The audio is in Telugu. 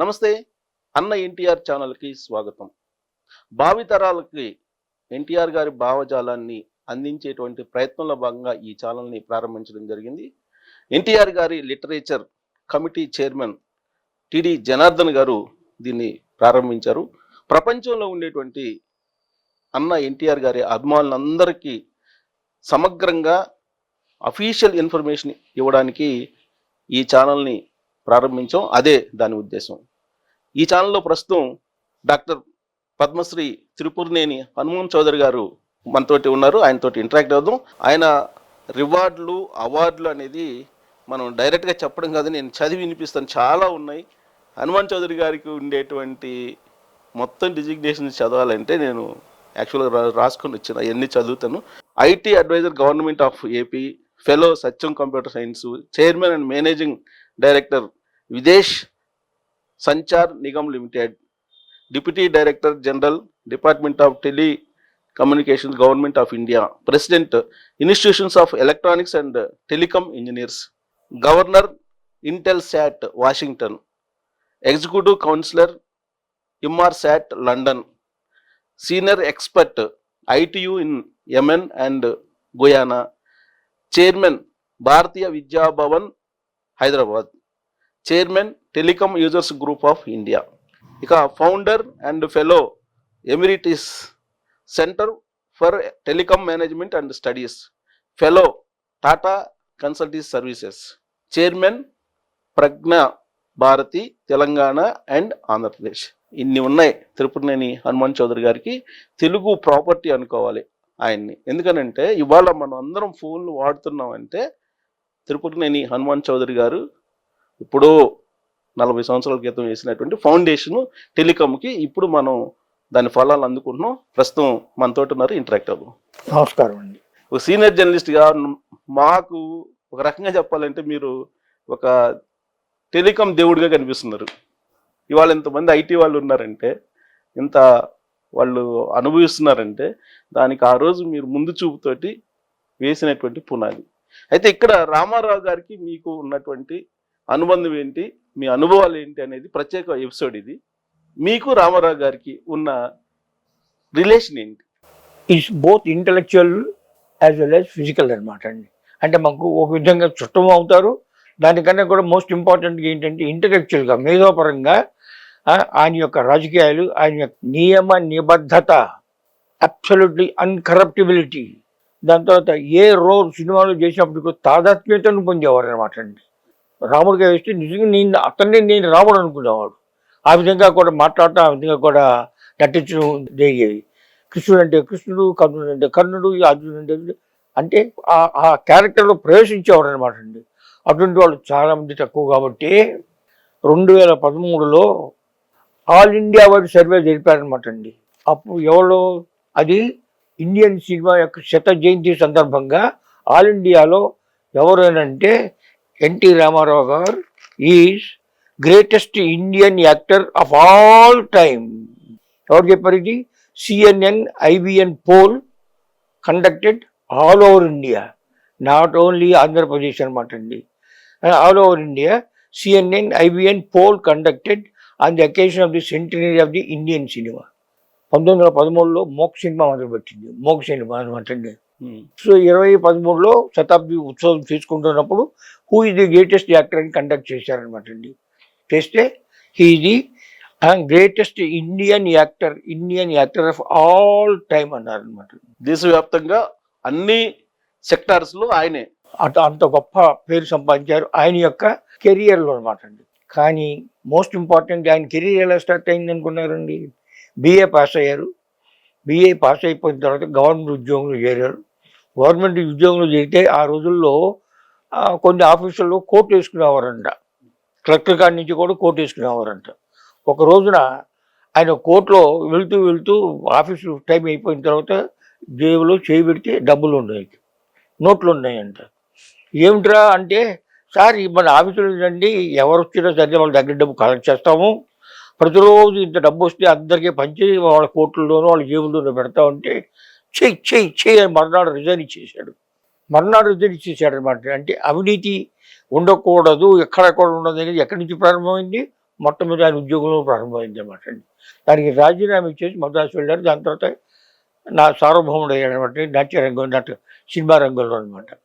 నమస్తే అన్న ఎన్టీఆర్ ఛానల్కి స్వాగతం. భావితరాలకి ఎన్టీఆర్ గారి భావజాలాన్ని అందించేటువంటి ప్రయత్నంలో భాగంగా ఈ ఛానల్ని ప్రారంభించడం జరిగింది. ఎన్టీఆర్ గారి literature committee chairman TD Janardhan garu దీన్ని ప్రారంభించారు. ప్రపంచంలో ఉండేటువంటి అన్న ఎన్టీఆర్ గారి అభిమానులందరికీ సమగ్రంగా అఫీషియల్ ఇన్ఫర్మేషన్ ఇవ్వడానికి ఈ ఛానల్ని ప్రారంభించాం. అదే దాని ఉద్దేశం. ఈ ఛానల్లో ప్రస్తుతం డాక్టర్ పద్మశ్రీ తిరుపూర్నేని హనుమాన్ చౌదరి గారు మనతోటి ఉన్నారు. ఆయనతోటి ఇంటరాక్ట్ అవుదాం. ఆయన రివార్డులు అవార్డులు అనేది మనం డైరెక్ట్గా చెప్పడం కాదు నేను చదివి వినిపిస్తాను. చాలా ఉన్నాయి. హనుమాన్ చౌదరి గారికి ఉండేటువంటి మొత్తం డిజిగ్నేషన్ చదవాలంటే నేను యాక్చువల్గా రా- రాసుకొని వచ్చిన అవన్నీ చదువుతాను. IT adviser government of AP fellow Satyam computer science chairman and managing director Videsh Sanchar Nigam limited. Deputy director general department of telecommunication government of India. President institutions of electronics and telecom engineers. Governor Intelsat Washington. Executive councillor Inmarsat London. Senior expert ITU in Yemen and Guyana. Chairman Bharatiya Vidya Bhavan Hyderabad. Chairman telecom users group of India ఇక founder and fellow emeritus centre for telecom management and studies fellow Tata consultancy services chairman Pragna Bharathi Telangana and Andhra Pradesh ఇన్ని ఉన్నాయి. తిరుపతినేని హనుమాన్ చౌదరి గారికి తెలుగు ప్రాపర్టీ అనుకోవాలి ఆయన్ని. ఎందుకనంటే ఇవాళ మనం అందరం ఫోన్లు వాడుతున్నామంటే తిరుపతినేని హనుమాన్ చౌదరి గారు ఇప్పుడు నలభై సంవత్సరాల క్రితం వేసినటువంటి ఫౌండేషన్ టెలికామ్కి ఇప్పుడు మనం దాని ఫలాలు అందుకుంటున్నాం. ప్రస్తుతం మనతోటి ఉన్నారు ఇంటరాక్ట్ అవ్వం. నమస్కారం అండి. ఒక సీనియర్ జర్నలిస్ట్గా మాకు ఒక రకంగా చెప్పాలంటే మీరు ఒక టెలికాం దేవుడిగా కనిపిస్తున్నారు. ఇవాళ ఇంతమంది ఐటీ వాళ్ళు ఉన్నారంటే ఇంత వాళ్ళు అనుభవిస్తున్నారంటే దానికి ఆ రోజు మీరు ముందు చూపుతోటి వేసినటువంటి పునాది. అయితే ఇక్కడ రామారావు గారికి మీకు ఉన్నటువంటి అనుబంధం ఏంటి? మీ అనుభవాలు ఏంటి అనేది ప్రత్యేక ఎపిసోడ్ ఇది. మీకు రామారావు గారికి ఉన్న రిలేషన్ ఏంటి? Is both intellectual as well as physical అనమాట అండి. అంటే మాకు ఒక విధంగా చుట్టం అవుతారు. దానికన్నా కూడా మోస్ట్ ఇంపార్టెంట్ ఏంటంటే ఇంటలెక్చువల్గా మేధోపరంగా ఆయన యొక్క రాజకీయాలు ఆయన యొక్క నియమ నిబద్ధత అబ్సల్యూట్లీ అన్కరప్టిబిలిటీ దాని తర్వాత ఏ రోల్ సినిమాలు చేసినప్పుడు తాదాత్మ్యతను పొందేవారు అనమాట అండి. రాముడిగా వేస్తే నిజంగా నేను అతన్ని నేను రాముడు అనుకునేవాడు. ఆ విధంగా కూడా మాట్లాడటం ఆ విధంగా కూడా నటించడం జరిగేది. కృష్ణుడు అంటే కృష్ణుడు కర్ణుడు అంటే కర్ణుడు అర్జునుడు అంటే అంటే ఆ ఆ క్యారెక్టర్లో ప్రవేశించేవారు అనమాట అండి. అటువంటి వాళ్ళు చాలామంది తక్కువ కాబట్టి రెండు వేల పదమూడులో ఆల్ ఇండియా వైడ్ సర్వే జరిపారనమాట అండి. అప్పుడు ఎవరో అది ఇండియన్ సినిమా యొక్క శత జయంతి సందర్భంగా ఆల్ ఇండియాలో ఎవరైనా అంటే NT Rama Rao garu is greatest Indian actor of all time. ఎవరు చెప్పారు ఇది? CNN IBN poll conducted all over India. Not only Andhra Pradesh అనమాట అండి. All over India CNN IBN poll conducted on the occasion of the centenary of the Indian cinema. పంతొమ్మిది వందల పదమూడులో మోక్ సినిమా మొదలుపెట్టింది. మోక్ సినిమా అనమాట అండి. సో ఇరవై పదమూడులో శతాబ్ది ఉత్సవం చేసుకుంటున్నప్పుడు who is the greatest actor అని కండక్ట్ చేశారనమాట అండి. చేస్తే he the greatest Indian actor Indian actor of all time అన్నారనమాట దేశవ్యాప్తంగా అన్ని సెక్టార్స్లో ఆయనే. అంత అంత గొప్ప పేరు సంపాదించారు ఆయన యొక్క కెరియర్లో అనమాట అండి. కానీ మోస్ట్ ఇంపార్టెంట్ ఆయన కెరీర్ ఎలా స్టార్ట్ అయింది అనుకున్నారండి? బిఏ పాస్ అయ్యారు. బిఏ పాస్ అయిపోయిన తర్వాత గవర్నమెంట్ ఉద్యోగంలో చేరారు. గవర్నమెంట్ ఉద్యోగంలో చేరితే ఆ రోజుల్లో కొన్ని ఆఫీసుల్లో కోర్టు వేసుకునేవారంట. కలెక్టర్ కాడి నుంచి కూడా కోట్ వేసుకునేవారంట. ఒక రోజున ఆయన కోర్టులో వెళ్తూ వెళ్తూ ఆఫీసు టైం అయిపోయిన తర్వాత జేబులో చేయి పెడితే డబ్బులు ఉన్నాయి. నోట్లు ఉన్నాయంట. ఏమిట్రా అంటే సార్ మన ఆఫీసులో రండి. ఎవరు వచ్చినా సరే వాళ్ళ దగ్గర డబ్బు కలెక్ట్ చేస్తాము. ప్రతిరోజు ఇంత డబ్బు వస్తే అందరికీ పంచి వాళ్ళ కోట్లలోనూ వాళ్ళ జేబుల్లోనూ పెడతా ఉంటే చెయ్యి చెయ్యి చెయ్యి అని మర్నాడు రిజైన్ ఇచ్చేసాడు మర్నాడు రిజైన్ ఇచ్చేసాడు అనమాట అంటే అవినీతి ఉండకూడదు ఎక్కడ కూడా ఉండదు అనేది ఎక్కడి నుంచి ప్రారంభమైంది? మొట్టమొదటి ఆయన ఉద్యోగంలో ప్రారంభమైంది అనమాట అండి దానికి రాజీనామా ఇచ్చేసి మద్రాసు వెళ్ళారు. దాని తర్వాత నా సార్వభౌముడు అయ్యాడు అనమాట నాట్య రంగం నాట్య సినిమా రంగంలో అనమాట